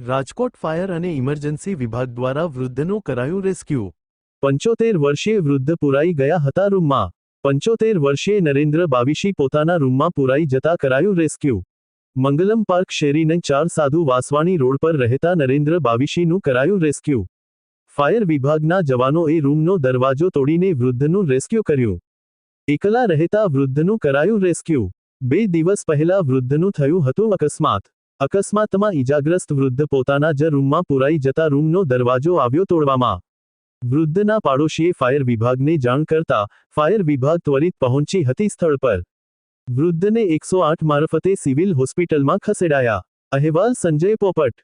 Rajkot fire અને emergency વિભાગ દ્વારા વૃદ્ધનું કરાયું રેસ્ક્યુ. પંચોતેર વર્ષીય વૃદ્ધ પુરાઈ ગયા હતા રૂમમાં. પંચોતેર વર્ષીય નરેન્દ્ર બાવીશી પોતાના રૂમમાં પુરાઈ જતા કરાયું રેસ્ક્યુ. મંગલમ પાર્ક શેરીને ચાર સાધુ વાસવાણી રોડ પર રહેતા નરેન્દ્ર બાવીશીનું કરાયું રેસ્ક્યુ. ફાયર વિભાગના જવાનોએ રૂમનો દરવાજો તોડીને વૃદ્ધનું રેસ્ક્યુ કર્યું. એકલા રહેતા વૃદ્ધનું કરાયું રેસ્ક્યુ. બે દિવસ પહેલા વૃદ્ધનું થયું હતું અકસ્માત. અકસ્માતમાં ઈજાગ્રસ્ત વૃદ્ધ પોતાના જ રૂમમાં પુરાઈ જતા રૂમનો દરવાજો આવ્યો તોડવામાં. વૃદ્ધના પાડોશીએ ફાયર વિભાગને જાણ કરતા ફાયર વિભાગ ત્વરિત પહોંચી હતી સ્થળ પર. વૃદ્ધને એકસો આઠ મારફતે સિવિલ હોસ્પિટલમાં ખસેડાયા. અહેવાલ સંજય પોપટ.